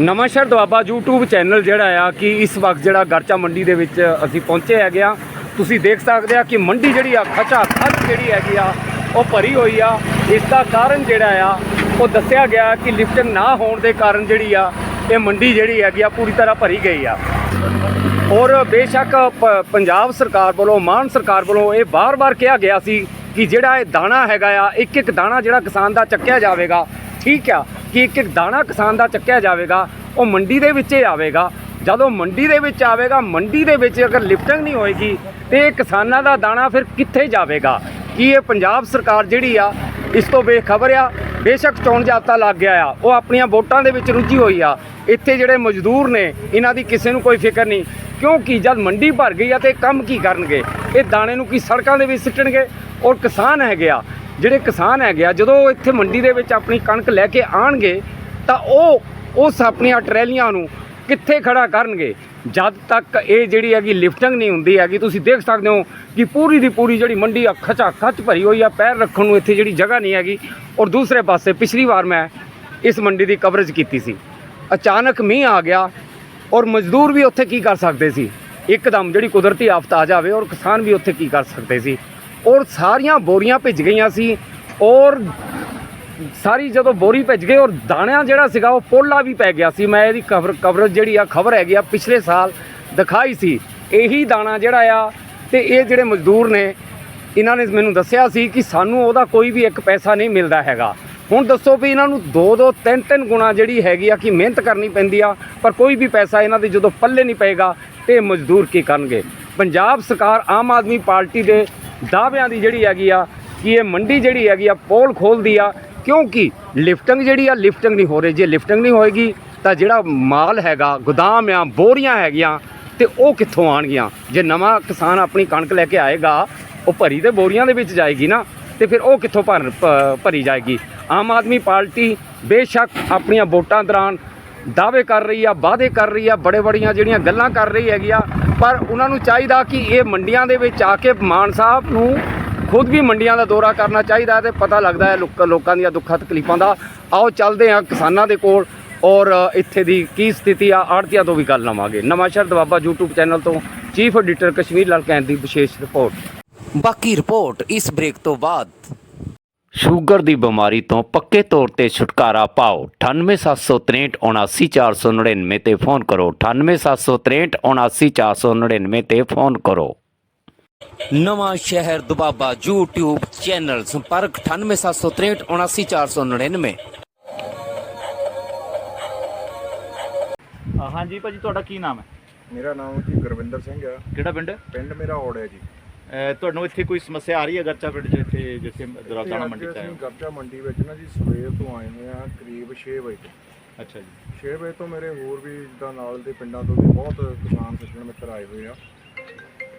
Nawanshahr Doaba YouTube channel ਜਿਹੜਾ ਆ ਕਿ ਇਸ ਵਕਤ ਜਿਹੜਾ ਗਰਚਾ ਮੰਡੀ ਦੇ ਵਿੱਚ ਅਸੀਂ ਪਹੁੰਚੇ ਹੈਗੇ ਆ। ਤੁਸੀਂ ਦੇਖ ਸਕਦੇ ਆ ਕਿ ਮੰਡੀ ਜਿਹੜੀ ਆ, ਖਚਾ ਖਚ ਜਿਹੜੀ ਹੈਗੀ ਆ, ਉਹ ਭਰੀ ਹੋਈ ਆ। ਇਸ ਦਾ ਕਾਰਨ ਜਿਹੜਾ ਆ, ਉਹ ਦੱਸਿਆ ਗਿਆ ਕਿ ਲਿਫਟਿੰਗ ਨਾ ਹੋਣ ਦੇ ਕਾਰਨ ਜਿਹੜੀ ਆ, ਇਹ ਮੰਡੀ ਜਿਹੜੀ ਹੈਗੀ ਆ, ਪੂਰੀ ਤਰ੍ਹਾਂ ਭਰੀ ਗਈ ਆ। ਔਰ ਬੇਸ਼ੱਕ ਪ- ਪੰਜਾਬ ਸਰਕਾਰ ਵੱਲੋਂ, ਮਾਨ ਸਰਕਾਰ ਵੱਲੋਂ ਇਹ ਬਾਰ-ਬਾਰ ਕਿਹਾ ਗਿਆ ਸੀ ਕਿ ਜਿਹੜਾ ਇਹ ਦਾਣਾ ਹੈਗਾ ਆ ਇੱਕ ਇੱਕ ਦਾਣਾ ਜਿਹੜਾ ਕਿਸਾਨ ਦਾ ਚੱਕਿਆ ਜਾਵੇਗਾ ਠੀਕ ਆ ਕਿ ਇੱਕ ਇੱਕ ਦਾਣਾ ਕਿਸਾਨ ਦਾ ਚੱਕਿਆ ਜਾਵੇਗਾ, ਉਹ ਮੰਡੀ ਦੇ ਵਿੱਚ ਹੀ ਆਵੇਗਾ। ਜਦੋਂ ਮੰਡੀ ਦੇ ਵਿੱਚ ਆਵੇਗਾ, ਮੰਡੀ ਦੇ ਵਿੱਚ ਅਗਰ ਲਿਫਟਿੰਗ ਨਹੀਂ ਹੋਏਗੀ, ਤੇ ਇਹ ਕਿਸਾਨਾਂ ਦਾ ਦਾਣਾ ਫਿਰ ਕਿੱਥੇ ਜਾਵੇਗਾ? ਕੀ ਇਹ ਪੰਜਾਬ ਸਰਕਾਰ ਜਿਹੜੀ ਆ, ਇਸ ਤੋਂ ਬੇਖਬਰ ਆ? ਬੇਸ਼ੱਕ ਚੋਣ ਜਾਬਤਾ ਲੱਗ ਗਿਆ ਆ, ਉਹ ਆਪਣੀਆਂ ਵੋਟਾਂ ਦੇ ਵਿੱਚ ਰੁੱਝੀ ਹੋਈ ਆ। ਇੱਥੇ ਜਿਹੜੇ ਮਜ਼ਦੂਰ ਨੇ, ਇਹਨਾਂ ਦੀ ਕਿਸੇ ਨੂੰ ਕੋਈ ਫਿਕਰ ਨਹੀਂ। ਕਿਉਂਕਿ ਜਦ ਮੰਡੀ ਭਰ ਗਈ ਆ ਤੇ ਇਹ ਕੰਮ ਕੀ ਕਰਨਗੇ? ਇਹ ਦਾਣੇ ਨੂੰ ਕੀ ਸੜਕਾਂ ਦੇ ਵਿੱਚ ਸਿੱਟਣਗੇ? ਔਰ ਕਿਸਾਨ ਹੈਗੇ ਆ ਜਿਹੜੇ ਕਿਸਾਨ ਹੈਗੇ ਆ, ਜਦੋਂ ਉਹ ਇੱਥੇ ਮੰਡੀ ਦੇ ਵਿੱਚ ਆਪਣੀ ਕਣਕ ਲੈ ਕੇ ਆਣਗੇ, ਤਾਂ ਉਹ ਉਸ ਆਪਣੀਆਂ ਟਰੈਲੀਆਂ ਨੂੰ ਕਿੱਥੇ ਖੜਾ ਕਰਨਗੇ? ਜਦ ਤੱਕ ਇਹ ਜਿਹੜੀ ਹੈਗੀ ਲਿਫਟਿੰਗ ਨਹੀਂ ਹੁੰਦੀ ਹੈਗੀ, ਤੁਸੀਂ ਦੇਖ ਸਕਦੇ ਹੋ ਕਿ ਪੂਰੀ ਦੀ ਪੂਰੀ ਜਿਹੜੀ ਮੰਡੀ ਆ, ਖਚਾ ਖੱਚ ਭਰੀ ਹੋਈ ਆ, ਪੈਰ ਰੱਖਣ ਨੂੰ ਇੱਥੇ ਜਿਹੜੀ ਜਗ੍ਹਾ ਨਹੀਂ ਹੈਗੀ। ਔਰ ਦੂਸਰੇ ਪਾਸੇ ਪਿਛਲੀ ਵਾਰ ਮੈਂ ਇਸ ਮੰਡੀ ਦੀ ਕਵਰੇਜ ਕੀਤੀ ਸੀ। ਅਚਾਨਕ ਮੀਂਹ ਆ ਗਿਆ ਔਰ ਮਜ਼ਦੂਰ ਵੀ ਉੱਥੇ ਕੀ ਕਰ ਸਕਦੇ ਸੀ? ਇੱਕਦਮ ਜਿਹੜੀ ਕੁਦਰਤੀ ਆਫਤ ਆ ਜਾਵੇ ਔਰ ਕਿਸਾਨ ਵੀ ਉੱਥੇ ਕੀ ਕਰ ਸਕਦੇ ਸੀ? ਔਰ ਸਾਰੀਆਂ ਬੋਰੀਆਂ ਭਿੱਜ ਗਈਆਂ ਸੀ ਔਰ ਸਾਰੀ ਜਦੋਂ ਬੋਰੀ ਭਿੱਜ ਗਈ ਔਰ ਦਾਣਿਆਂ ਜਿਹੜਾ ਸੀਗਾ ਉਹ ਪੋਲਾ ਵੀ ਪੈ ਗਿਆ ਸੀ। ਮੈਂ ਇਹਦੀ ਕਵਰ, ਕਵਰੇਜ ਜਿਹੜੀ ਆ, ਖਬਰ ਹੈਗੀ ਆ, ਪਿਛਲੇ ਸਾਲ ਦਿਖਾਈ ਸੀ। ਇਹੀ ਦਾਣਾ ਜਿਹੜਾ ਆ ਤੇ ਇਹ ਜਿਹੜੇ ਮਜ਼ਦੂਰ ਨੇ, ਇਹਨਾਂ ਨੇ ਮੈਨੂੰ ਦੱਸਿਆ ਸੀ ਕਿ ਸਾਨੂੰ ਉਹਦਾ ਕੋਈ ਵੀ ਇੱਕ ਪੈਸਾ ਨਹੀਂ ਮਿਲਦਾ ਹੈਗਾ। ਹੁਣ ਦੱਸੋ ਵੀ ਇਹਨਾਂ ਨੂੰ ਦੋ ਦੋ, ਤਿੰਨ ਤਿੰਨ ਗੁਣਾ ਜਿਹੜੀ ਹੈਗੀ ਆ ਕਿ ਮਿਹਨਤ ਕਰਨੀ ਪੈਂਦੀ ਆ, ਪਰ ਕੋਈ ਵੀ ਪੈਸਾ ਇਹਨਾਂ ਦੇ ਜਦੋਂ ਪੱਲੇ ਨਹੀਂ ਪਏਗਾ ਤੇ ਇਹ ਮਜ਼ਦੂਰ ਕੀ ਕਰਨਗੇ? ਪੰਜਾਬ ਸਰਕਾਰ ਆਮ ਆਦਮੀ ਪਾਰਟੀ ਦੇ ਦਾਅਵਿਆਂ ਦੀ ਜਿਹੜੀ ਹੈਗੀ ਆ, ਕਿ ਇਹ ਮੰਡੀ ਜਿਹੜੀ ਹੈਗੀ ਆ, ਪੋਲ ਖੋਲਦੀ ਆ। ਕਿਉਂਕਿ ਲਿਫਟਿੰਗ ਜਿਹੜੀ ਆ, ਲਿਫਟਿੰਗ ਨਹੀਂ ਹੋ ਰਹੀ। ਜੇ ਲਿਫਟਿੰਗ ਨਹੀਂ ਹੋਏਗੀ, ਤਾਂ ਜਿਹੜਾ ਮਾਲ ਹੈਗਾ, ਗੋਦਾਮ ਆ, ਬੋਰੀਆਂ ਹੈਗੀਆਂ, ਤੇ ਉਹ ਕਿੱਥੋਂ ਆਣਗੀਆਂ ਜੇ ਨਵਾਂ ਕਿਸਾਨ ਆਪਣੀ ਕਣਕ ਲੈ ਕੇ ਆਏਗਾ, ਉਹ ਭਰੀ ਤੇ ਬੋਰੀਆਂ ਦੇ ਵਿੱਚ ਜਾਏਗੀ ਨਾ, ਤੇ ਫਿਰ ਉਹ ਕਿੱਥੋਂ ਭਰ ਭਰੀ ਜਾਏਗੀ? ਆਮ ਆਦਮੀ ਪਾਰਟੀ ਬੇਸ਼ੱਕ ਆਪਣੀਆਂ ਵੋਟਾਂ ਦੌਰਾਨ ਦਾਅਵੇ ਕਰ ਰਹੀ ਆ, ਵਾਅਦੇ ਕਰ ਰਹੀ ਆ, ਬੜੇ ਬੜੀਆਂ ਜਿਹੜੀਆਂ ਗੱਲਾਂ ਕਰ ਰਹੀ ਹੈਗੀ ਆ, ਪਰ ਉਹਨਾਂ ਨੂੰ ਚਾਹੀਦਾ ਕਿ ਇਹ ਮੰਡੀਆਂ ਦੇ ਵਿੱਚ ਆ ਕੇ ਮਾਨ ਸਾਹਿਬ ਨੂੰ ਖੁਦ ਵੀ ਮੰਡੀਆਂ ਦਾ ਦੌਰਾ ਕਰਨਾ ਚਾਹੀਦਾ ਹੈ ਤੇ ਪਤਾ ਲੱਗਦਾ ਹੈ ਲੋਕ- ਲੋਕਾਂ ਦੀਆਂ ਦੁੱਖਾਂ ਤਕਲੀਫਾਂ ਦਾ। ਆਓ ਚੱਲਦੇ ਹਾਂ ਕਿਸਾਨਾਂ ਦੇ ਕੋਲ ਔਰ ਇੱਥੇ ਦੀ ਕੀ ਸਥਿਤੀ ਆ, ਆੜਤੀਆਂ ਤੋਂ ਵੀ ਗੱਲ ਲਵਾਂਗੇ। ਨਵਾਂਸ਼ਹਿਰ ਦਵਾਬਾ YouTube ਚੈਨਲ ਤੋਂ ਚੀਫ ਐਡੀਟਰ ਕਸ਼ਮੀਰ ਲਾਲ ਕੈਂਦ ਦੀ ਵਿਸ਼ੇਸ਼ ਰਿਪੋਰਟ। ਬਾਕੀ ਰਿਪੋਰਟ ਇਸ ਬ੍ਰੇਕ ਤੋਂ ਬਾਅਦ। ਸ਼ੂਗਰ ਦੀ ਬਿਮਾਰੀ ਤੋਂ ਪੱਕੇ ਤੌਰ ਤੇ ਛੁਟਕਾਰਾ ਪਾਓ। 9876379499 ਤੇ ਫੋਨ ਕਰੋ। 9876379499 ਤੇ ਫੋਨ ਕਰੋ। ਨਵਾਂ ਸ਼ਹਿਰ ਦੁਬਾਬਾ YouTube ਚੈਨਲ ਸੰਪਰਕ 9876379499 ਅ, ਹਾਂਜੀ ਭਾਜੀ ਤੁਹਾਡਾ ਕੀ ਨਾਮ ਹੈ? ਮੇਰਾ ਨਾਮ ਜੀ ਗੁਰਵਿੰਦਰ ਸਿੰਘ ਆ। ਕਿਹੜਾ ਪਿੰਡ? ਪਿੰਡ ਮੇਰਾ ਔੜ ਹੈ ਜੀ। ਤੁਹਾਨੂੰ ਇੱਥੇ ਕੋਈ ਸਮੱਸਿਆ ਆ ਰਹੀ ਹੈ ਗਰਚਾ ਪਿੰਡ 'ਚ ਇੱਥੇ ਜਿੱਥੇ ਦਰਾਤਾਣਾ ਮੰਡੀ 'ਚ ਆਏ ਅਸੀਂ ਹੋ? ਮੰਡੀ ਵਿੱਚ ਨਾ ਜੀ ਸਵੇਰ ਤੋਂ ਆਏ ਹੋਏ ਆ ਕਰੀਬ 6 ਵਜੇ ਤੋਂ। ਅੱਛਾ ਜੀ। 6 ਵਜੇ ਤੋਂ ਮੇਰੇ ਹੋਰ ਵੀ ਜਿੱਦਾਂ ਨਾਲ ਦੇ ਪਿੰਡਾਂ ਤੋਂ ਵੀ ਬਹੁਤ ਕਿਸਾਨ ਸੱਜਣ ਮਿੱਤਰ ਆਏ ਹੋਏ ਆ।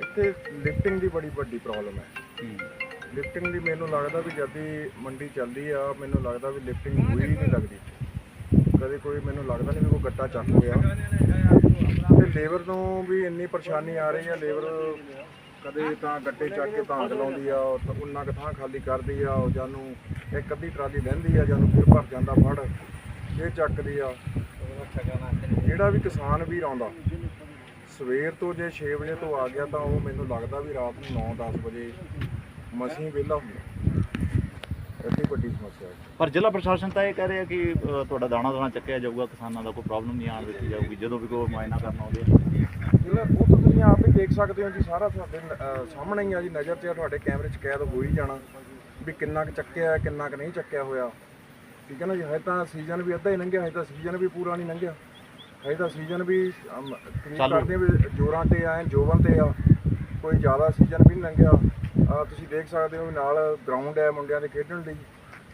ਇੱਥੇ ਲਿਫਟਿੰਗ ਦੀ ਬੜੀ ਵੱਡੀ ਪ੍ਰੋਬਲਮ ਹੈ। ਲਿਫਟਿੰਗ ਦੀ ਮੈਨੂੰ ਲੱਗਦਾ ਵੀ ਜਦ ਦੀ ਮੰਡੀ ਚੱਲਦੀ ਆ ਮੈਨੂੰ ਲੱਗਦਾ ਵੀ ਲਿਫਟਿੰਗ ਹੋਈ ਨਹੀਂ ਲੱਗਦੀ। ਕਦੇ ਕੋਈ ਮੈਨੂੰ ਲੱਗਦਾ ਨਹੀਂ ਵੀ ਕੋਈ ਗੱਟਾ ਚੱਕ ਹੋਇਆ ਤੇ ਲੇਬਰ ਨੂੰ ਵੀ ਇੰਨੀ ਪਰੇਸ਼ਾਨੀ ਆ ਰਹੀ ਆ ਲੇਬਰ ਕਦੇ ਤਾਂ ਗੱਟੇ ਚੱਕ ਕੇ ਤਾਂ ਲਾਉਂਦੀ ਆ ਤਾਂ ਉਹਨਾਂ ਕੁ ਥਾਂ ਖਾਲੀ ਕਰਦੀ ਆ ਉਹ ਜਾਨੂੰ ਇੱਕ ਅੱਧੀ ਟਰਾਲੀ ਲੈਂਦੀ ਆ ਜਾਨੂੰ ਫਿਰ ਭਰ ਜਾਂਦਾ ਫੜ ਇਹ ਚੱਕਦੀ ਆ। ਜਿਹੜਾ ਵੀ ਕਿਸਾਨ ਵੀਰ ਆਉਂਦਾ ਸਵੇਰ ਤੋਂ ਜੇ 6 ਵਜੇ ਤੋਂ ਆ ਗਿਆ ਤਾਂ ਉਹ ਮੈਨੂੰ ਲੱਗਦਾ ਵੀ ਰਾਤ ਨੂੰ 9-10 ਵਜੇ ਮਸੀਂ ਵਿਹਲਾ ਹੁੰਦਾ। ਐਡੀ ਵੱਡੀ ਸਮੱਸਿਆ ਹੈ। ਪਰ ਜ਼ਿਲ੍ਹਾ ਪ੍ਰਸ਼ਾਸਨ ਤਾਂ ਇਹ ਕਹਿ ਰਿਹਾ ਕਿ ਅ, ਤੁਹਾਡਾ ਦਾਣਾ ਦਾਣਾ ਚੱਕਿਆ ਜਾਊਗਾ ਕਿਸਾਨਾਂ ਦਾ ਕੋਈ ਪ੍ਰੋਬਲਮ ਨਹੀਂ ਆਉਣ ਦਿੱਤੀ ਜਾਊਗੀ ਜਦੋਂ ਵੀ ਕੋਈ ਮੁਆਇਨਾ ਕਰਨਾ ਹੋਵੇ ਜਿਹੜਾ ਉਹ ਤਾਂ ਤੁਸੀਂ ਦੇਖ ਸਕਦੇ ਹੋ ਜੀ ਸਾਰਾ ਤੁਹਾਡੇ ਅਹ ਸਾਹਮਣੇ ਹੀ ਆ ਜੀ ਨਜ਼ਰ 'ਚ ਆ, ਤੁਹਾਡੇ ਕੈਮਰੇ 'ਚ ਕੈਦ ਹੋ ਹੀ ਜਾਣਾ ਵੀ ਕਿੰਨਾ ਕੁ ਚੱਕਿਆ ਹੈ, ਕਿੰਨਾ ਕੁ ਨਹੀਂ ਚੱਕਿਆ ਹੋਇਆ। ਠੀਕ ਹੈ ਨਾ ਜੀ ਹਜੇ ਤਾਂ ਸੀਜ਼ਨ ਵੀ ਅੱਧਾ ਹੀ ਲੰਘਿਆ ਹਜੇ ਤਾਂ ਸੀਜ਼ਨ ਵੀ ਪੂਰਾ ਨਹੀਂ ਲੰਘਿਆ। ਹਜੇ ਤਾਂ ਸੀਜ਼ਨ ਵੀ ਅਮ, ਕਰੀਬ। ਕਰਦੇ ਵੀ ਜੋਰਾਂ ਤੇ ਆਏ ਜੋਬਨ ਤੇ ਆ ਕੋਈ ਜ਼ਿਆਦਾ ਸੀਜ਼ਨ ਵੀ ਨਹੀਂ ਲੰਘਿਆ। ਆ ਤੁਸੀਂ ਦੇਖ ਸਕਦੇ ਹੋ ਵੀ ਨਾਲ ਗਰਾਊਂਡ ਹੈ ਮੁੰਡਿਆਂ ਦੇ ਖੇਡਣ ਲਈ।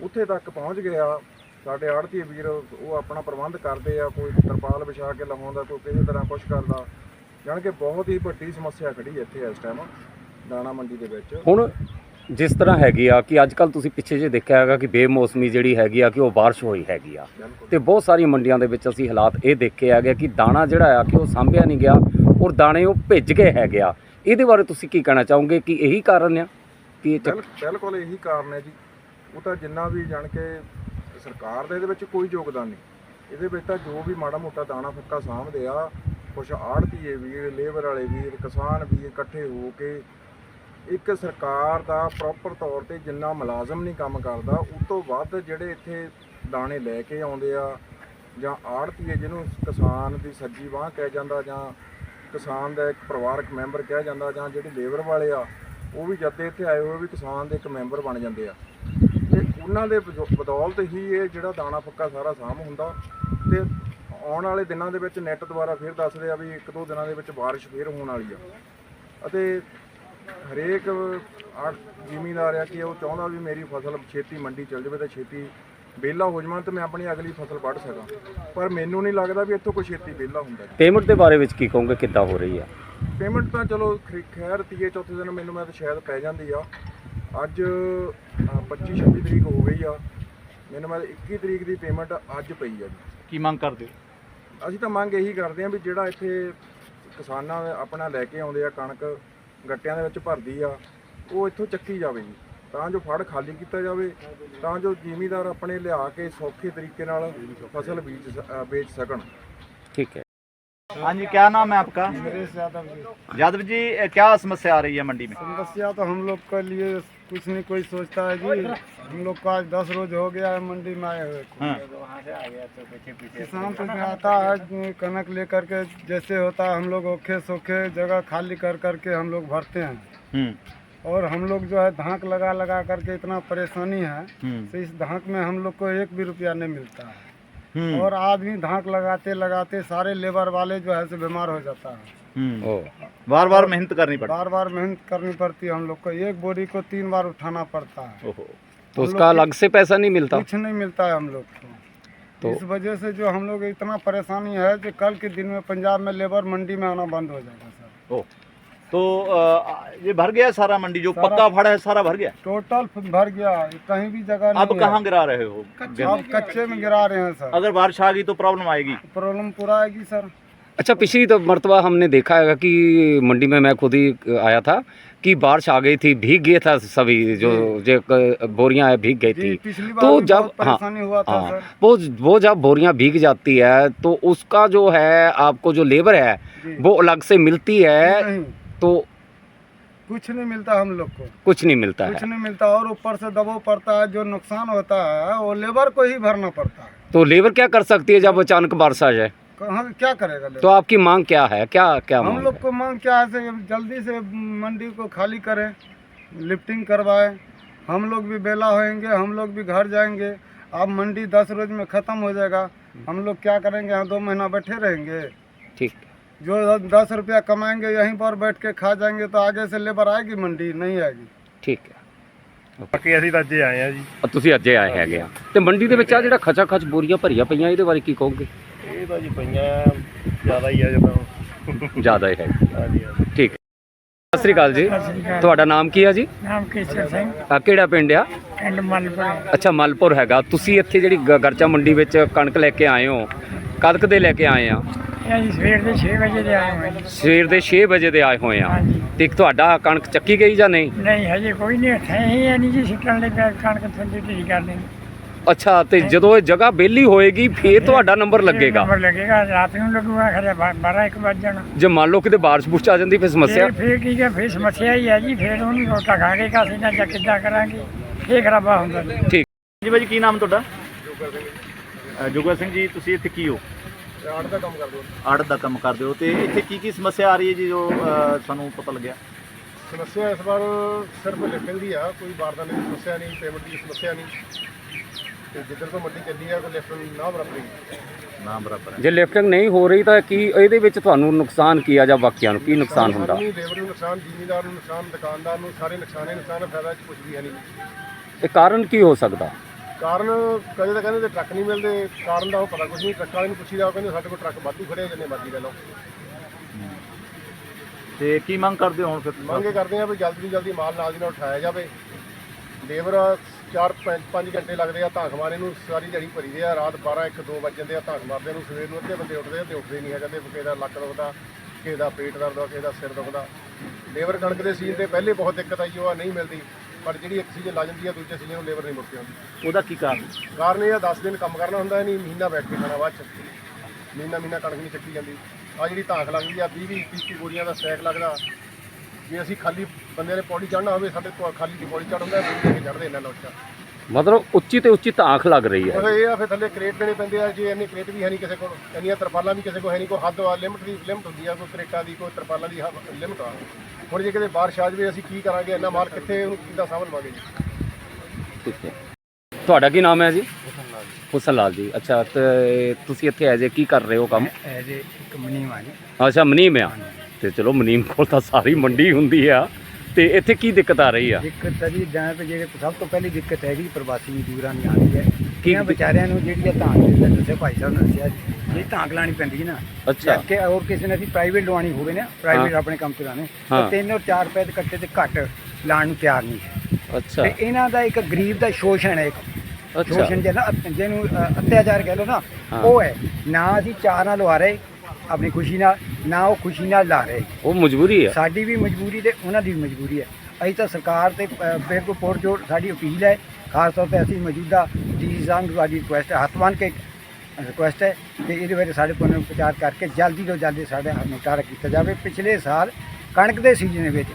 ਉੱਥੇ ਤੱਕ ਪਹੁੰਚ ਗਿਆ ਸਾਡੇ ਆੜਤੀ ਵੀਰ ਉਹ ਆਪਣਾ ਪ੍ਰਬੰਧ ਕਰਦੇ ਆ ਕੋਈ ਤਰਪਾਲ ਵਿਛਾ ਕੇ ਲਹਾਉਂਦਾ ਕੋਈ ਕਿਸੇ ਤਰ੍ਹਾਂ ਕੁਝ ਕਰਦਾ। ਜਾਣੀ ਕਿ ਬਹੁਤ ਹੀ ਵੱਡੀ ਸਮੱਸਿਆ ਖੜੀ ਇੱਥੇ ਇਸ ਟਾਈਮ ਦਾਣਾ ਮੰਡੀ ਦੇ ਵਿੱਚ। ਹੁਣ ਜਿਸ ਤਰ੍ਹਾਂ ਹੈਗੀ ਆ ਕਿ ਅੱਜ ਕੱਲ ਤੁਸੀਂ ਪਿੱਛੇ ਜੇ ਦੇਖਿਆ ਹੈਗਾ ਕਿ ਬੇਮੌਸਮੀ ਜਿਹੜੀ ਹੈਗੀ ਆ ਕਿ ਉਹ ਬਾਰਿਸ਼ ਹੋਈ ਹੈਗੀ ਆ। ਤੇ ਬਹੁਤ ਸਾਰੀਆਂ ਮੰਡੀਆਂ ਦੇ ਵਿੱਚ ਅਸੀਂ ਹਾਲਾਤ ਇਹ ਦੇਖੇ ਹੈਗੇ ਕਿ ਦਾਣਾ ਜਿਹੜਾ ਆ ਕਿ ਉਹ ਸਾਂਭਿਆ ਨਹੀਂ ਗਿਆ ਔਰ ਦਾਣੇ ਉਹ ਭਿੱਜ ਗਏ ਹੈਗੇ ਆ। ਇਹਦੇ ਬਾਰੇ ਤੁਸੀਂ ਕੀ ਕਹਿਣਾ ਚਾਹੋਗੇ ਕਿ ਇਹੀ ਕਾਰਨ ਆ ਕਿ ਇਹ ਚੱਕ- ਬਿਲ- ਬਿਲਕੁਲ ਇਹੀ ਕਾਰਨ ਹੈ ਜੀ। ਉਹ ਤਾਂ ਜਿੰਨਾ ਵੀ ਜਾਣ ਕੇ ਸਰਕਾਰ ਦਾ ਇਹਦੇ ਵਿੱਚ ਕੋਈ ਯੋਗਦਾਨ ਨਹੀਂ। ਇਹਦੇ ਵਿੱਚ ਤਾਂ ਜੋ ਵੀ ਮਾੜਾ ਮੋਟਾ ਦਾਣਾ ਫੱਕਾ ਸਾਂਭਦੇ ਆ ਕੁਛ ਆੜਤੀਏ ਵੀਰ, ਲੇਬਰ ਵਾਲੇ ਵੀਰ, ਕਿਸਾਨ ਵੀਰ ਇਕੱਠੇ ਹੋ ਕੇ ਇੱਕ ਸਰਕਾਰ ਦਾ ਪ੍ਰੋਪਰ ਤੌਰ ਤੇ ਜਿੰਨਾ ਮੁਲਾਜ਼ਮ ਨਹੀਂ ਕੰਮ ਕਰਦਾ, ਉਸ ਤੋਂ ਵੱਧ ਜਿਹੜੇ ਇੱਥੇ ਦਾਣੇ ਲੈ ਕੇ ਆਉਂਦੇ ਆ ਜਾਂ ਆੜਤੀਏ ਜਿਹਨੂੰ ਕਿਸਾਨ ਦੀ ਸੱਜੀ ਬਾਹ ਕਹਿ ਜਾਂਦਾ ਜਾਂ ਕਿਸਾਨ ਦਾ ਇੱਕ ਪਰਿਵਾਰਕ ਮੈਂਬਰ ਕਿਹਾ ਜਾਂਦਾ ਜਾਂ ਜਿਹੜੇ ਲੇਬਰ ਵਾਲੇ ਆ, ਉਹ ਵੀ ਜਦ ਇੱਥੇ ਆਏ ਹੋਏ ਵੀ ਕਿਸਾਨ ਦੇ ਇੱਕ ਮੈਂਬਰ ਬਣ ਜਾਂਦੇ ਆ। ਤੇ ਉਹਨਾਂ ਦੇ ਬਦੌ- ਬਦੌਲਤ ਹੀ ਇਹ ਜਿਹੜਾ ਦਾਣਾ ਫੱਕਾ ਸਾਰਾ ਸਾਂਭ ਹੁੰਦਾ ਤੇ ਆਉਣ ਵਾਲੇ ਦਿਨਾਂ ਦੇ ਵਿੱਚ ਨੈਟ ਦੁਆਰਾ ਫਿਰ ਦੱਸਦੇ ਆ ਵੀ ਇੱਕ ਦੋ ਦਿਨਾਂ ਦੇ ਵਿੱਚ ਬਾਰਿਸ਼ ਫੇਰ ਹੋਣ ਵਾਲੀ ਆ। ਅਤੇ ਹਰੇਕ ਜ਼ਿਮੀਂਦਾਰ ਆ ਕਿ ਉਹ ਚਾਹੁੰਦਾ ਵੀ ਮੇਰੀ ਫਸਲ ਛੇਤੀ ਮੰਡੀ ਚਲ ਜਾਵੇ ਤੇ ਛੇਤੀ ਵਿਹਲਾ ਹੋ ਜਾਵਾਂ ਤੇ ਮੈਂ ਆਪਣੀ ਅਗਲੀ ਫਸਲ ਵੱਢ ਸਕਾਂ। ਪਰ ਮੈਨੂੰ ਨਹੀਂ ਲੱਗਦਾ ਵੀ ਇੱਥੋਂ ਕੋਈ ਛੇਤੀ ਵਿਹਲਾ ਹੁੰਦਾ ਪੇਮੈਂਟ ਦੇ ਬਾਰੇ ਵਿੱਚ ਕੀ ਕਹੋਗੇ? ਕਿੱਦਾਂ ਹੋ ਰਹੀ ਆ? ਪੇਮੈਂਟ ਤਾਂ ਚਲੋ ਖੈਰ ਤੀਏ ਚੌਥੇ ਦਿਨ ਮੈਨੂੰ ਮੈਂ ਤਾਂ ਸ਼ਾਇਦ ਪੈ ਜਾਂਦੀ ਆ। ਅੱਜ 25 26 ਤਰੀਕ ਹੋ ਗਈ ਆ। ਮੈਨੂੰ ਮੈਂ 21 ਤਰੀਕ ਦੀ ਪੇਮੈਂਟ ਅੱਜ ਪਈ ਆ ਜੀ। ਕੀ ਮੰਗ ਕਰਦੇ ਹੋ? ਅਸੀਂ ਤਾਂ ਮੰਗ ਇਹੀ ਕਰਦੇ ਹਾਂ ਵੀ ਜਿਹੜਾ ਇੱਥੇ ਕਿਸਾਨਾਂ ਦਾ ਆਪਣਾ ਲੈ ਕੇ ਆਉਂਦੇ ਆ ਕਣਕ ਗੱਟਿਆਂ ਦੇ ਵਿੱਚ ਭਰਦੀ ਆ ਉਹ ਇੱਥੋਂ ਚੱਕੀ ਜਾਵੇ ਜੀ ਤਾਂ ਜੋ ਫੜ ਖਾਲੀ ਕੀਤਾ ਜਾਵੇ ਤਾਂ ਜੋ ਜ਼ਿਮੀਂਦਾਰ ਆਪਣੇ ਲਿਆ ਕੇ ਸੌਖੇ ਤਰੀਕੇ ਨਾਲ ਫਸਲ ਬੀਜ ਸ- ਅ, ਵੇਚ ਸਕਣ ਠੀਕ ਹੈ हाँ जी क्या नाम है आपका नरेश यादव जी यादव जी ए, क्या समस्या आ रही है मंडी में समस्या तो हम लोग के लिए कुछ नहीं कोई सोचता है जी हम लोग को आज दस रोज हो गया है मंडी में आए हुए हाँ। किसान तो में आता है कनक लेकर के जैसे होता है हम लोग औखे सोखे जगह खाली कर करके हम लोग भरते हैं। हम्म। और हम लोग जो है धाक लगा लगा करके इतना परेशानी है तो इस धाक में हम लोग को एक भी रुपया नहीं मिलता है। हम्म। और आदमी धाक लगाते लगाते सारे लेबर वाले जो है से बीमार हो जाता है। बार बार मेहनत करनी पड़ती। बार बार मेहनत करनी पड़ती है हम लोग को एक बोरी को तीन बार उठाना पड़ता है। तो उसका अलग से पैसा नहीं मिलता? कुछ नहीं मिलता है हम लोग को। तो- इस वजह से जो हम लोग इतना परेशानी है कि कल के दिन में पंजाब में लेबर मंडी में आना बंद हो जाएगा सर। ओ तो ये भर गया सारा मंडी? जो सारा- पक्का फड़ है सारा भर गया? टोटल भर गया कहीं भी जगह अब कहाँ गिरा रहे हो है? अब कच्चे में गिरा रहे हैं सर। अगर बारिश आ गई तो प्रॉब्लम आएगी। प्रॉब्लम पूरा आएगी सर। अच्छा पिछली तो मरतबा हमने देखा है कि मंडी में मैं खुद ही आया था कि बारिश आ गई थी भीग गए था सभी जो जो। बोरियाँ है भीग गई थी। तो जब- था हाँ वो वो जब बोरियाँ भीग जाती है तो उसका जो है आपको जो लेबर है वो अलग से मिलती है। तो कुछ नहीं मिलता हम लोग को। कुछ नहीं मिलता कुछ है। नहीं मिलता और ऊपर से दबाव पड़ता है जो नुकसान होता है वो लेबर को ही भरना पड़ता है। तो लेबर क्या कर सकती है जब अचानक बारिश आ जाए? कहाँ क्या करेगा लेबर तो आपकी मांग क्या है क्या क्या हम मांग लोग है? को मांग क्या है से जल्दी से मंडी को खाली करें लिफ्टिंग करवाएं हम लोग भी बेला होएंगे हम लोग भी घर जाएंगे अब मंडी दस रोज में ख़त्म हो जाएगा हम लोग क्या करेंगे यहाँ दो महीना बैठे रहेंगे ठीक जो दस रुपया कमाएंगे यहीं पर बैठ के खा जाएंगे तो आगे से लेबर आएगी मंडी नहीं आएगी ਠੀਕ ਹੈ ਬਾਕੀ ਅਸੀਂ ਤਾਂ ਅੱਜੇ ਆਏ ਆ ਜੀ ਅ, ਤੁਸੀਂ ਅੱਜੇ ਆਏ ਹੈਗੇ ਆ ਤੇ ਮੰਡੀ ਦੇ ਵਿੱਚ ਆ ਜਿਹੜਾ ਖਚਾ ਖਚ ਬੋਰੀਆਂ ਭਰੀਆਂ ਪਈਆਂ ਇਹਦੇ ਬਾਰੇ ਕੀ ਕਹੋਗੇ ਇਹ ਤਾਂ ਜੀ ਪਈਆਂ ਜ਼ਿਆਦਾ ਹੀ ਆ ਜਦੋਂ। ਜ਼ਿਆਦਾ ਹੀ ਹੈ। ਹਾਂਜੀ ਹਾਂਜੀ। ਠੀਕ। ਹੈ ਸਤਿ ਸ੍ਰੀ ਅਕਾਲ ਜੀ। ਤੁਹਾਡਾ ਨਾਮ ਕੀ ਆ ਜੀ? ਨਾਮ ਕੇਸਰ ਸਿੰਘ। ਅ, ਕਿਹੜਾ ਪਿੰਡ ਆ? ਪਿੰਡ ਮਲਪੁਰ। ਅੱਛਾ ਮਲਪੁਰ ਹੈਗਾ। ਤੁਸੀਂ ਇੱਥੇ ਜਿਹੜੀ ਗ- ਗਰਚਾ ਮੰਡੀ ਵਿੱਚ ਕਣਕ ਲੈ ਕੇ ਆਏ ਹੋ। ਕਦ ਕੁ ਦੇ ਲੈ ਕੇ ਆਏ ਆ। ਇਹ ਅਸੀਂ ਸਵੇਰ ਦੇ 6 ਵਜੇ ਦੇ ਆਏ ਹੋਏ ਨੇ। ਸਵੇਰ ਦੇ 6 ਵਜੇ ਦੇ ਆਏ ਹੋਏ ਆ। ਹਾਂਜੀ। ਤੇ ਤੁਹਾਡਾ ਕਣਕ ਚੱਕੀ ਗਈ ਜਾਂ ਨਹੀਂ? ਨਹੀਂ ਹਜੇ ਕੋਈ ਨਹੀਂ। ਇੱਥੇ ਹੀ ਹੈ ਨਹੀਂ ਜੀ ਸਿੱਟਣ ਲਈ। ਪਿਆ ਕਣਕ ਥੱਲੇ ਢੀ ਕਰ ਅੱਛਾ ਤੇ ਜਦੋਂ ਇਹ ਜਗ੍ਹਾ ਬੇਲੀ ਹੋਏਗੀ ਫੇਰ ਤੁਹਾਡਾ ਨੰਬਰ ਲੱਗੇਗਾ? ਨੰਬਰ ਲੱਗੇਗਾ ਰਾਤ ਨੂੰ ਲੱਗੂਗਾ ਖਰੇ 12 1 ਵਜੇ ਜਾਣਾ। ਜੇ ਮੰਨ ਲਓ ਕਿਤੇ ਬਾਰਿਸ਼ ਬੁਰਸ਼ ਆ ਜਾਂਦੀ ਫਿਰ ਸਮੱਸਿਆ? ਫਿਰ ਕੀ ਹੈ? ਫਿਰ ਸਮੱਸਿਆ ਹੀ ਹੈ ਜੀ ਫਿਰ ਉਹਨੂੰ ਰੋਟਾ ਖਾ ਕੇ ਨਾ ਜਾਂ ਕਿੱਦਾਂ ਕਰਾਂਗੇ ਇਹ ਖਰਾਬਾ ਹੁੰਦਾ ਜੀ। ਜੀ ਭਾਜੀ ਕੀ ਨਾਮ ਤੁਹਾਡਾ? ਜੋਗਾ ਸਿੰਘ ਜੀ। ਤੁਸੀਂ ਇੱਥੇ ਕੀ ਹੋ? ਆੜ ਦਾ ਕੰਮ ਕਰਦੇ ਆੜਤ ਦਾ ਕੰਮ ਕਰਦੇ ਹੋ ਤੇ ਇੱਥੇ ਕੀ ਕੀ ਸਮੱਸਿਆ ਆ ਰਹੀ ਹੈ ਜੀ ਜੋ ਸਾਨੂੰ ਪਤਾ ਲੱਗਿਆ? ਸਮੱਸਿਆ ਇਸ ਵਾਰ ਸਿਰਫ ਲਿਖਣ ਦੀ ਆ ਕੋਈ ਬਾਰਦਾਨੇ ਦੀ ਸਮੱਸਿਆ ਨਹੀਂ ਪੇਮੈਂਟ ਦੀ ਸਮੱਸਿਆ ਨਹੀਂ। ਤੇ ਜਿੱਧਰ ਤੋਂ ਮੰਡੀ ਚੱਲੀ ਆ ਕੋਈ ਲਿਖਣ ਨਾ ਬਰਾਬਰੀ। ਨਾਮ ਬਰਾਬਰ ਹੈ। ਜੇ ਲਿਫਟਿੰਗ ਨਹੀਂ ਹੋ ਰਹੀ ਤਾਂ ਕੀ ਇਹਦੇ ਵਿੱਚ ਤੁਹਾਨੂੰ ਨੁਕਸਾਨ ਕੀ ਆ ਜਾਂ ਬਾਕੀਆਂ ਨੂੰ ਕੀ ਨੁਕਸਾਨ ਹੁੰਦਾ? ਸਾਨੂੰ ਲੇਬਰ ਨੂੰ ਨੁਕਸਾਨ ਜ਼ਿਮੀਂਦਾਰ ਨੂੰ ਨੁਕਸਾਨ ਦੁਕਾਨਦਾਰ ਨੂੰ ਸਾਰੇ ਨੁਕਸਾਨ ਹੀ ਨੁਕਸਾਨ ਆ, ਫਾਇਦਾ ਚ ਕੁਝ ਵੀ ਹੈ ਨਹੀਂ। ਇਹ ਕਾਰਨ ਕੀ ਹੋ ਸਕਦਾ? ਕਾਰਨ ਕਦੇ ਤਾਂ ਕਹਿੰਦੇ ਤੇ ਟਰੱਕ ਨਹੀਂ ਮਿਲਦੇ ਕਾਰਨ ਦਾ ਉਹ ਪਤਾ ਕੁਝ ਨਹੀਂ ਟਰੱਕ ਵਾਲੇ ਨੂੰ ਪੁੱਛੀਦਾ ਉਹ ਕਹਿੰਦੇ ਸਾਡੇ ਕੋਲ ਟਰੱਕ ਵਾਧੂ ਖੜੇ ਆ, ਜਿੰਨੇ ਮਰਜ਼ੀ ਲੈ ਲਓ। ਤੇ ਕੀ ਮੰਗ ਕਰਦੇ ਹੋ ਹੁਣ ਫਿਰ? ਮੰਗੇ ਕਰਦੇ ਆ ਵੀ ਜਲਦੀ ਤੋਂ ਜਲਦੀ ਮਾਲ ਨਾਲ ਦੀ ਨਾਲ ਉਠਾਇਆ ਜਾਵੇ। ਲੇਬਰ 4 5 ਘੰਟੇ ਲੱਗਦੇ ਆ ਧਾਕ ਮਾਰੇ ਨੂੰ ਸਾਰੀ ਦਿਹਾੜੀ ਭਰੀ ਦੇ ਆ ਰਾਤ 12 1 2 ਵਜ ਜਾਂਦੇ ਆ ਧਾਕ ਮਾਰਦੇ ਨੂੰ ਸਵੇਰ ਨੂੰ ਅੱਧੇ ਬੰਦੇ ਉੱਠਦੇ ਆ ਤੇ ਉੱਠਦੇ ਨਹੀਂ ਹੈ ਕਹਿੰਦੇ ਕਿਸੇ ਦਾ ਲੱਕ ਦੁਖਦਾ ਕਿਸੇ ਦਾ ਪੇਟ ਦਰਦ ਆ ਕਿਸੇ ਦਾ ਸਿਰ ਦੁਖਦਾ। ਲੇਬਰ ਕਣਕ ਦੇ ਸੀਜ਼ਨ ਤੇ ਪਹਿਲੇ ਬਹੁਤ ਦਿੱਕਤ ਆਈ ਉਹ ਆ ਨਹੀਂ ਮਿਲਦੀ ਪਰ ਜਿਹੜੀ ਇੱਕ ਸੀਜ਼ਨ ਲਾ ਜਾਂਦੀ ਆ ਦੂਜੇ ਸੀਜ਼ਨ ਨੂੰ ਲੇਬਰ ਨਹੀਂ ਮੁੜ ਕੇ ਆਉਂਦੀ ਉਹਦਾ ਕੀ ਕਾਰਨ? ਕਾਰਨ ਇਹ ਆ 10 ਦਿਨ ਕੰਮ ਕਰਨਾ ਹੁੰਦਾ ਨਹੀਂ ਮਹੀਨਾ ਬੈਠ ਕੇ ਖਾਣਾ ਬਾਅਦ ਚ। ਮਹੀਨਾ ਮਹੀਨਾ ਕਣਕ ਨਹੀਂ ਚੱਕੀ ਜਾਂਦੀ। ਆ ਜਿਹੜੀ ਧਾਕ ਲੱਗਦੀ ਆ 20 20 30 ਬੋਰੀਆਂ ਦਾ ਸਟੈਕ ਲੱਗਦਾ। ਜੇ ਅਸੀਂ ਖਾਲੀ ਬੰਦੇ ਨੇ ਪੌੜੀ ਚੜ੍ਹਨਾ ਹੋਵੇ ਸਾਡੇ ਕੋਲ ਖਾਲੀ ਦੀ ਪੌੜੀ ਚੜ੍ਹਦਾ ਦੂਜੀ ਦੇ ਕੇ ਚੜ੍ਹਦੇ ਇਹਨਾਂ ਲੋਚਾ ਮਤਲਬ ਉੱਚੀ ਤੇ ਉੱਚੀ ਤਾਂਖ ਲੱਗ ਰਹੀ ਹੈ। ਉਹ ਇਹ ਆ ਫਿਰ ਥੱਲੇ ਕ੍ਰੇਟ ਦੇਣੇ ਪੈਂਦੇ ਆ ਜੇ ਇੰਨੇ ਕ੍ਰੇਟ ਵੀ ਹੈ ਨਹੀਂ ਕਿਸੇ ਕੋਲ ਇੰਨੀਆਂ ਤਰਪਾਲਾਂ ਵੀ ਕਿਸੇ ਕੋਲ ਹੈ ਨਹੀਂ ਕੋਈ ਹੱਦ ਆ ਲਿਮਟ ਦੀ ਲਿਮਟ ਹੁੰਦੀ ਆ ਕੋਈ ਕ੍ਰੇਟਾਂ ਦੀ ਕੋਈ ਤਰਪਾਲਾਂ ਦੀ ਲਿਮਟ ਆ। ਹੁਣ ਜੇ ਕਿਤੇ ਬਾਰਿਸ਼ ਆ ਜਾਵੇ ਅਸੀਂ ਕੀ ਕਰਾਂਗੇ? ਇੰਨਾ ਮਾਲ ਕਿੱਥੇ ਉਹਨੂੰ ਕਿੱਦਾਂ ਸਾਂਭ ਲਵਾਂਗੇ ਜੀ? ਠੀਕ ਹੈ। ਤੁਹਾਡਾ ਕੀ ਨਾਮ ਹੈ ਜੀ? ਹੁਸਨ ਲਾਲ ਜੀ। ਅੱਛਾ ਤੇ ਤੁਸੀਂ ਇੱਥੇ ਐਜੇ ਕੀ ਕਰ ਰਹੇ ਹੋ ਕੰਮ? ਐਜ ਇੱਕ ਮਨੀਮ ਆ ਜੀ। ਅੱਛਾ ਮਨੀਮ ਆ। ਤੇ ਚਲੋ ਮਨੀਮ ਕੋਲ ਤਾਂ ਸਾਰੀ ਮੰਡੀ ਹੁੰਦੀ ਆ। ਤੇ ਇੱਥੇ ਕੀ ਦਿੱਕਤ ਆ ਰਹੀ ਆ? ਦਿੱਕਤ ਤਾਂ ਜੀ ਜਾਂ ਤੇ ਜਿਹੜੇ ਸਭ ਤੋਂ ਪਹਿਲੀ ਦਿੱਕਤ ਹੈਗੀ ਪ੍ਰਵਾਸੀ ਮਜ਼ਦੂਰਾਂ ਦੀ ਆਉਂਦੀ ਹੈ। ਕੀ ਵਿਚਾਰਿਆਂ ਨੂੰ ਜਿਹੜੀ ਇਹ ਧਾਂਕ ਦੇ ਦੱਸਿਆ ਭਾਈ ਸਾਹਿਬ ਨੇ ਦੱਸਿਆ ਜੀ, ਇਹ ਧਾਂਕ ਲਾਣੀ ਪੈਂਦੀ ਹੈ ਨਾ ਅੱਛਾ। ਕਿ ਹੋਰ ਕਿਸੇ ਨੇ ਅਸੀਂ ਪ੍ਰਾਈਵੇਟ ਲਵਾਣੀ ਹੋਵੇ ਨਾ ਪ੍ਰਾਈਵੇਟ ਆਪਣੇ ਕੰਮ ਚਲਾਣੇ। ਤਾਂ ਤਿੰਨ ਔਰ ਚਾਰ ਰੁਪਏ ਦੇ ਕੱਟੇ ਤੇ ਘੱਟ ਲਾਣ ਨੂੰ ਤਿਆਰ ਨਹੀਂ। ਹੈ ਅੱਛਾ। ਤੇ ਇਹਨਾਂ ਦਾ ਇੱਕ ਗਰੀਬ ਦਾ ਸ਼ੋਸ਼ਣ ਹੈ ਇੱਕ। ਸ਼ੋਸ਼ਣ ਜਿਹੜਾ ਜਿਹਨੂੰ ਅਤਿਆਚਾਰ ਕਹਿ ਲਓ ਨਾ। ਉਹ ਹੈ ਨਾ ਅਸੀਂ ਚਾਰ ਨਾਲ ਲਵਾ ਰਹੇ ਆਪਣੀ ਖੁਸ਼ੀ ਨਾਲ ਨਾ ਉਹ ਖੁਸ਼ੀ ਨਾਲ ਲਾ ਰਹੇ। ਉਹ ਮਜਬੂਰੀ ਆ। ਸਾਡੀ ਵੀ ਮਜਬੂਰੀ ਤੇ ਉਹਨਾਂ ਦੀ ਵੀ ਮਜਬੂਰੀ ਹੈ ਅਸੀਂ ਤਾਂ ਸਰਕਾਰ ਤੇ ਬਿਲਕੁਲ ਪੁਰ ਜੋੜ ਸਾਡੀ ਅਪੀਲ ਹੈ। ਖਾਸ ਤੌਰ ਤੇ ਅਸੀਂ ਮੌਜੂਦਾ ਡੀ ਸਾਹਿਬ ਨੂੰ ਸਾਡੀ ਰਿਕੁਐਸਟ ਹੈ ਹੱਥ ਬੰਨ੍ਹ ਕੇ ਰਿਕੁਐਸਟ ਹੈ ਕਿ ਇਹਦੇ ਬਾਰੇ ਸਾਡੇ ਕੋਲ ਪ੍ਰਚਾਰ ਕਰਕੇ ਜਲਦੀ ਤੋਂ ਜਲਦੀ ਸਾਡੇ ਨਿਪਟਾਰਾ ਕੀਤਾ ਜਾਵੇ। ਪਿਛਲੇ ਸਾਲ ਕਣਕ ਦੇ ਸੀਜ਼ਨ ਦੇ ਵਿੱਚ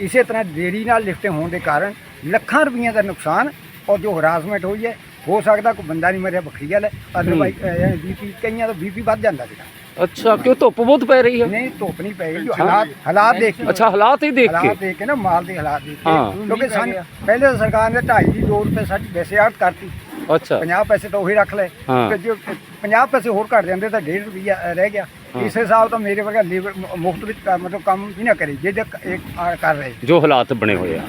ਇਸੇ ਤਰ੍ਹਾਂ ਦੇਰੀ ਨਾਲ ਲਿਫਟਿੰਗ ਹੋਣ ਦੇ ਕਾਰਨ ਲੱਖਾਂ ਰੁਪਈਆਂ ਦਾ ਨੁਕਸਾਨ ਔਰ ਜੋ ਹਰਾਸਮੈਂਟ ਹੋਈ ਹੈ ਹੋ ਸਕਦਾ ਕੋਈ ਬੰਦਾ ਨਹੀਂ ਮਰਿਆ ਵੱਖਰੀ ਗੱਲ ਹੈ। ਅਦਰਵਾਈਜ਼ ਬੀਪੀ ਕਈਆਂ ਦਾ ਬੀਪੀ ਵੱਧ ਜਾਂਦਾ ਸੀਗਾ। ਅੱਛਾ ਕਿਉਂ ਧੁੱਪ ਬਹੁਤ ਪੈ ਰਹੀ ਆ ਨਹੀਂ ਧੁੱਪ ਨਹੀਂ ਪਈ ਜੋ। ਹਾਲਾਤ ਹਾਲਾਤ ਦੇਖ ਕੇ ਅੱਛਾ ਹਾਲਾਤ ਹੀ ਦੇਖ ਕੇ। ਹਾਲਾਤ ਦੇਖ ਕੇ ਨਾ ਮਾਲ ਦੇ ਹਾਲਾਤ ਦੇਖ ਹਾਂ। ਕੇ ਕਿਉਂਕਿ ਸਾਨੂੰ ਪਹਿਲੇ ਤਾਂ ਸਰਕਾਰ ਨੇ 2.5 ਦੀ 2 ਰੁਪਏ ਸਾਡੀ ਵੈਸੇ ਆਟ ਕਰਤੀ। ਅੱਛਾ। 50 ਪੈਸੇ ਤਾਂ ਉਹੀ ਰੱਖ ਹਾਂ। ਤੇ ਜੋ 50 ਪੈਸੇ ਹੋਰ ਘਟ ਜਾਂਦੇ ਤਾਂ 1.5 ਰੁਪਈਆ ਅ, ਰਹਿ ਗਿਆ। ਇਸ ਹਿਸਾਬ ਤਾਂ ਮੇਰੇ ਵਰਗਾ ਲੇਬਰ ਮੁਫਤ ਵਿੱਚ ਮਤਲਬ ਕੰਮ ਵੀ ਨਾ ਕਰੇ ਜੇ ਇੱਕ ਕਰ ਰਹੇ। ਜੋ ਹਾਲਾਤ ਬਣੇ ਹੋਏ ਆ।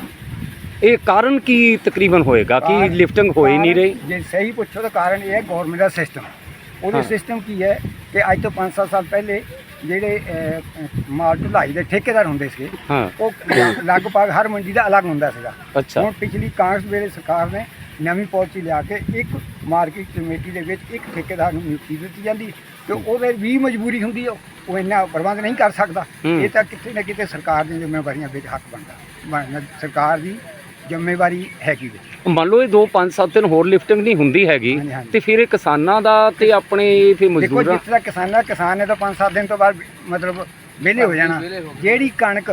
ਇਹ ਕਾਰਨ ਕੀ ਤਕਰੀਬਨ ਹੋਏਗਾ? ਕਿ ਲਿਫਟਿੰਗ ਹੋ ਹੀ ਨਹੀਂ ਰਹੀ? ਜੇ ਸਹੀ ਪੁੱਛੋ ਤਾਂ ਕਾਰਨ ਇਹ ਹੈ ਗਵਰਨਮੈਂਟ ਦਾ ਸਿਸਟਮ ਉਹਦੇ ਸਿਸਟਮ ਕੀ ਹੈ ਕਿ ਅੱਜ ਤੋਂ 5-7 ਸਾਲ ਪਹਿਲੇ ਜਿਹੜੇ ਮਾਲ ਢੁਲਾਈ ਦੇ ਠੇਕੇਦਾਰ ਹੁੰਦੇ ਸੀ ਹਾਂ। ਉਹ ਲਗਭਗ ਹਰ ਮੰਡੀ ਦਾ ਅਲੱਗ ਹੁੰਦਾ ਸੀਗਾ। ਅੱਛਾ। ਹੁਣ ਪਿਛਲੀ ਕਾਂਗਰਸ ਵੇਲੇ ਸਰਕਾਰ ਨੇ ਨਵੀਂ ਪਾਲਿਸੀ ਲਿਆ ਕੇ ਇੱਕ ਮਾਰਕੀਟ ਕਮੇਟੀ ਦੇ ਵਿੱਚ ਇੱਕ ਠੇਕੇਦਾਰ ਨੂੰ ਨਿਯੁਕਤੀ ਦਿੱਤੀ ਜਾਂਦੀ ਤੇ ਉਹਦੇ ਵੀ ਮਜਬੂਰੀ ਹੁੰਦੀ ਹੈ ਉਹ ਇੰਨਾ ਪ੍ਰਬੰਧ ਨਹੀਂ ਕਰ ਸਕਦਾ। ਹੂੰ। ਇਹ ਤਾਂ ਕਿਤੇ ਨਾ ਕਿਤੇ ਸਰਕਾਰ ਦੀਆਂ ਜ਼ਿੰਮੇਵਾਰੀਆਂ ਵਿੱਚ ਹੱਕ ਬਣਦਾ। ਬਣਨਾ ਸਰਕਾਰ ਦੀ ਜ਼ਿੰਮੇਵਾਰੀ ਹੈਗੀ ਵਿੱਚ ਮੰਨ ਲਓ ਇਹ 2 5 7 ਦਿਨ ਹੋਰ ਲਿਫਟਿੰਗ ਨਹੀਂ ਹੁੰਦੀ ਹੈਗੀ ਹਾਂਜੀ, ਹਾਂਜੀ। ਤੇ ਫਿਰ ਇਹ ਕਿਸਾਨਾਂ ਦਾ ਤੇ ਆਪਣੇ ਫਿਰ ਦੇਖੋ ਮਜ਼ਦੂਰਾਂ ਜਿਸ ਤਰ੍ਹਾਂ ਕਿਸਾਨਾਂ ਕਿਸਾਨ ਨੇ ਤਾਂ 5-7 ਦਿਨ ਤੋਂ ਬਾਅਦ ਮਤਲਬ ਵਿਹਲੇ ਹੋ ਜਾਣਾ। ਜਿਹੜੀ ਕਣਕ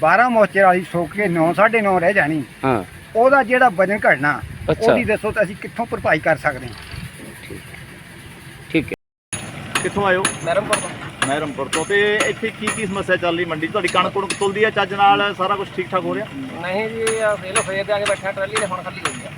12 ਮੋਚੇ ਵਾਲੀ ਸੁੱਕ ਕੇ 9 9.5 ਰਹਿ ਜਾਣੀ ਹਾਂ। ਉਹਦਾ ਜਿਹੜਾ ਵਜਨ ਘਟਣਾ ਅੱਛਾ। ਉਹਦੀ ਦੱਸੋ ਤਾਂ ਅਸੀਂ ਕਿੱਥੋਂ ਭਰਪਾਈ ਕਰ ਸਕਦੇ ਹਾਂ। ਠੀਕ ਹੈ। ਕਿੱਥੋਂ ਆਇਓ ਮਹਿਰਮਪੁਰ ਤੋਂ। ਮਹਿਰਮਪੁਰ ਤੋਂ ਤੇ ਇੱਥੇ ਕੀ ਕੀ ਸਮੱਸਿਆ ਚੱਲ ਰਹੀ ਮੰਡੀ 'ਚ? ਤੁਹਾਡੀ ਕਣਕ ਕੁਣਕ ਤੁਲਦੀ ਆ ਚੱਜ ਨਾਲ ਸਾਰਾ ਕੁਝ ਠੀਕ ਠਾਕ ਹੋ ਰਿਹਾ? ਨਹੀਂ ਜੀ ਆ ਲਓ ਫੇਰ ਦੇ ਆ ਕੇ ਬੈਠਾ ਟਰਾਲੀ ਨੇ ਹੁਣ ਖਾਲੀ ਹੋਈ ਆ।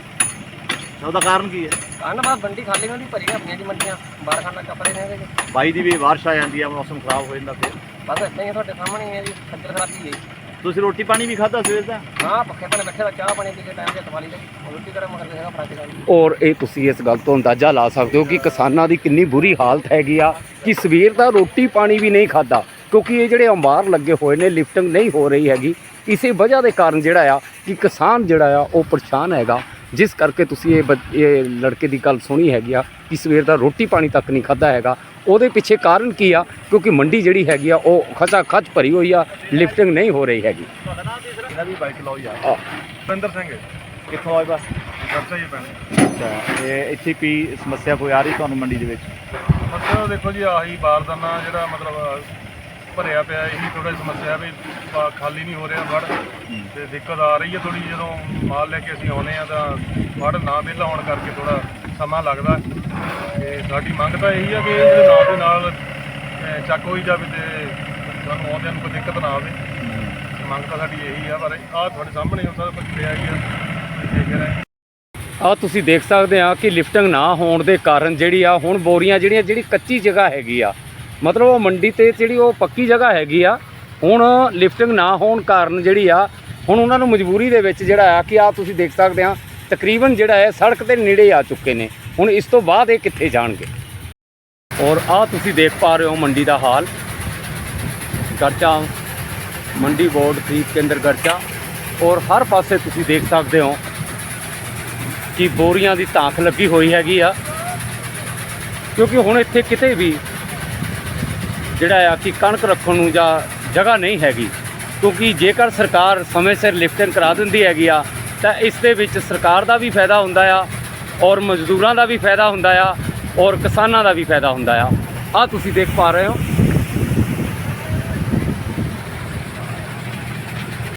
ਤਾਂ ਉਹਦਾ ਕਾਰਨ ਕੀ ਹੈ? ਕਾਰਨ ਬਾਅਦ ਮੰਡੀ ਖਾਲੀ ਹੁੰਦੀ ਭਰੀ ਆਪਣੀਆਂ ਦੀ ਮੰਡੀਆਂ ਬਾਹਰ ਖਾਣਾ ਕੱਪੜੇ ਨੇ। ਬਾਈ ਦੀ ਵੀ ਬਾਰਿਸ਼ ਆ ਜਾਂਦੀ ਆ ਮੌਸਮ ਖਰਾਬ ਹੋ ਜਾਂਦਾ ਫਿਰ। ਬਸ ਏਦਾਂ ਹੀ ਆ, ਤੁਹਾਡੇ ਸਾਹਮਣੇ ਹੀ ਹੈ ਜੀ ਖੱਜਲ ਖਰਾਬੀ ਹੈ ਤੁਸੀਂ ਰੋਟੀ ਪਾਣੀ ਵੀ ਖਾਧਾ ਸਵੇਰ ਦਾ? ਹਾਂ ਪੱਖੇ ਥੱਲੇ ਬੈਠੇ ਦਾ ਚਾਹ ਪਾਣੀ ਪੀ ਕੇ ਟਾਈਮ ਤੇ ਤਵਾਲੀ ਦੇ ਰੋਟੀ ਕਰਾਂ ਮਗਰ ਦੇਖਾ ਫਰਾਂਚ ਦਾ ਔਰ ਇਹ ਤੁਸੀਂ ਇਸ ਗੱਲ ਤੋਂ ਅੰਦਾਜ਼ਾ ਲਾ ਸਕਦੇ ਹੋ ਕਿ ਕਿਸਾਨਾਂ ਦੀ ਕਿੰਨੀ ਬੁਰੀ ਹਾਲਤ ਹੈਗੀ ਆ ਕਿ ਸਵੇਰ ਦਾ ਰੋਟੀ ਪਾਣੀ ਵੀ ਨਹੀਂ ਖਾਦਾ ਕਿਉਂਕਿ ਇਹ ਜਿਹੜੇ ਅੰਬਾਰ ਲੱਗੇ ਹੋਏ ਨੇ ਲਿਫਟਿੰਗ ਨਹੀਂ ਹੋ ਰਹੀ ਹੈਗੀ। ਇਸੇ ਵਜ੍ਹਾ ਦੇ ਕਾਰਨ ਜਿਹੜਾ ਆ ਕਿ ਕਿਸਾਨ ਜਿਹੜਾ ਆ ਉਹ ਪਰੇਸ਼ਾਨ ਹੈਗਾ। ਜਿਸ ਕਰਕੇ ਤੁਸੀਂ ਇਹ ਇਹ ਲੜਕੇ ਦੀ ਗੱਲ ਸੁਣੀ ਹੈਗੀ ਆ ਕਿ ਸਵੇਰ ਦਾ ਰੋਟੀ ਪਾਣੀ ਤੱਕ ਨਹੀਂ ਖਾਦਾ ਹੈਗਾ। ਉਹਦੇ ਪਿੱਛੇ ਕਾਰਨ ਕੀ ਆ? ਕਿਉਂਕਿ ਮੰਡੀ ਜਿਹੜੀ ਹੈਗੀ ਆ ਉਹ ਖਚਾ ਖਚ ਭਰੀ ਹੋਈ ਆ ਲਿਫਟਿੰਗ ਨਹੀਂ ਹੋ ਰਹੀ ਹੈਗੀ। ਇਹਨਾਂ ਦੀ ਬਾਈਕ ਲਾਓ ਯਾਰ। ਆ, ਬਿੰਦਰ ਸਿੰਘ ਕਿੱਥੋਂ ਆਏ ਬਸ? ਹੀ ਪੈਣਾ। ਅੱਛਾ ਤੇ ਇੱਥੇ ਕੀ ਸਮੱਸਿਆ ਕੋਈ ਆ ਰਹੀ ਤੁਹਾਨੂੰ ਮੰਡੀ ਦੇ ਵਿੱਚ? ਮਤਲਬ ਦੇਖੋ ਜੀ ਆਹੀ ਬਾਰਦਾਨਾ ਜਿਹੜਾ ਮਤਲਬ ਭਰਿਆ ਪਿਆ ਇਹੀ ਥੋੜਾ ਸਮੱਸਿਆ ਵੀ ਪਾ- ਖਾਲੀ ਨਹੀਂ ਹੋ ਰਿਹਾ ਫੜ ਤੇ ਦਿੱਕਤ ਆ ਰਹੀ ਹੈ ਥੋੜੀ ਜਦੋਂ ਮਾਲ ਲੈ ਕੇ ਅਸੀਂ ਆਉਨੇ ਆ ਤਾਂ ਫੜ ਨਾ ਵਿਹਲਾ ਹੋਣ ਕਰਕੇ ਥੋੜਾ ਸਮਾਂ ਲੱਗਦਾ। ਤੇ ਸਾਡੀ ਮੰਗ ਤਾਂ ਇਹੀ ਆ ਕਿ ਇਹਦੇ ਨਾਲ ਦੇ ਨਾਲ ਅਹ, ਚੱਕ ਹੋਈ ਜਾਵੇ ਤੇ ਸਾਨੂੰ ਆਉਂਦਿਆਂ ਨੂੰ ਕੋਈ ਦਿੱਕਤ ਨਾ ਆਵੇ। ਮੰਗ ਤਾਂ ਸਾਡੀ ਇਹੀ ਆ ਪਰ ਆਹ ਤੁਹਾਡੇ ਸਾਹਮਣੇ ਹੁਣ ਸਾਰਾ ਕੁਝ ਪਿਆ ਗਿਆ। ਦੇਖ ਰਹੇ ਹਾਂ। ਆ ਤੁਸੀਂ ਦੇਖ ਸਕਦੇ ਆ ਕਿ ਲਿਫਟਿੰਗ ਨਾ ਹੋਣ ਦੇ ਕਾਰਨ ਜਿਹੜੀ ਆ ਹੁਣ ਬੋਰੀਆਂ ਜਿਹੜੀਆਂ ਜਿਹੜੀ ਕੱਚੀ ਜਗ੍ਹਾ ਹੈਗੀ ਆ ਮਤਲਬ ਉਹ ਮੰਡੀ ਤੇ ਜਿਹੜੀ ਉਹ ਪੱਕੀ ਜਗ੍ਹਾ ਹੈਗੀ ਆ, ਹੁਣ ਲਿਫਟਿੰਗ ਨਾ ਹੋਣ ਕਾਰਨ ਜਿਹੜੀ ਆ, ਹੁਣ ਉਹਨਾਂ ਨੂੰ ਮਜਬੂਰੀ ਦੇ ਵਿੱਚ ਜਿਹੜਾ ਆ ਕਿ ਆ ਤੁਸੀਂ ਦੇਖ ਸਕਦੇ ਆ, ਤਕਰੀਬਨ ਜਿਹੜਾ ਹੈ ਸੜਕ ਦੇ ਨੇੜੇ ਆ ਚੁੱਕੇ ਨੇ। ਹੁਣ ਇਸ ਤੋਂ ਬਾਅਦ ਇਹ ਕਿੱਥੇ ਜਾਣਗੇ? ਔਰ ਆ ਤੁਸੀਂ ਦੇਖ ਪਾ ਰਹੇ ਹੋ ਮੰਡੀ ਦਾ ਹਾਲ। ਗਰਚਾ, ਮੰਡੀ ਬੋਰਡ ਖਰੀਦ ਕੇਂਦਰ ਗਰਚਾ। ਔਰ ਹਰ ਪਾਸੇ ਤੁਸੀਂ ਦੇਖ ਸਕਦੇ ਹੋ ਕਿ ਬੋਰੀਆਂ ਦੀ ਤਾਂਖ ਲੱਗੀ ਹੋਈ ਹੈਗੀ ਆ। ਕਿਉਂਕਿ ਹੁਣ ਇੱਥੇ ਕਿਤੇ ਵੀ ਜਿਹੜਾ ਆ ਕਿ ਕਣਕ ਰੱਖਣ ਨੂੰ ਜਾਂ ਜਗ੍ਹਾ ਨਹੀਂ ਹੈਗੀ, ਕਿਉਂਕਿ ਜੇਕਰ ਸਰਕਾਰ ਸਮੇਂ ਸਿਰ ਲਿਫਟਿੰਗ ਕਰਾ ਦਿੰਦੀ ਹੈਗੀ ਆ, ਤਾਂ ਇਸ ਦੇ ਵਿੱਚ ਸਰਕਾਰ ਦਾ ਵੀ ਫਾਇਦਾ ਹੁੰਦਾ ਆ, ਔਰ ਮਜ਼ਦੂਰਾਂ ਦਾ ਵੀ ਫਾਇਦਾ ਹੁੰਦਾ ਆ, ਔਰ ਕਿਸਾਨਾਂ ਦਾ ਵੀ ਫਾਇਦਾ ਹੁੰਦਾ ਆ। ਆ ਤੁਸੀਂ ਦੇਖ ਪਾ ਰਹੇ ਹੋ।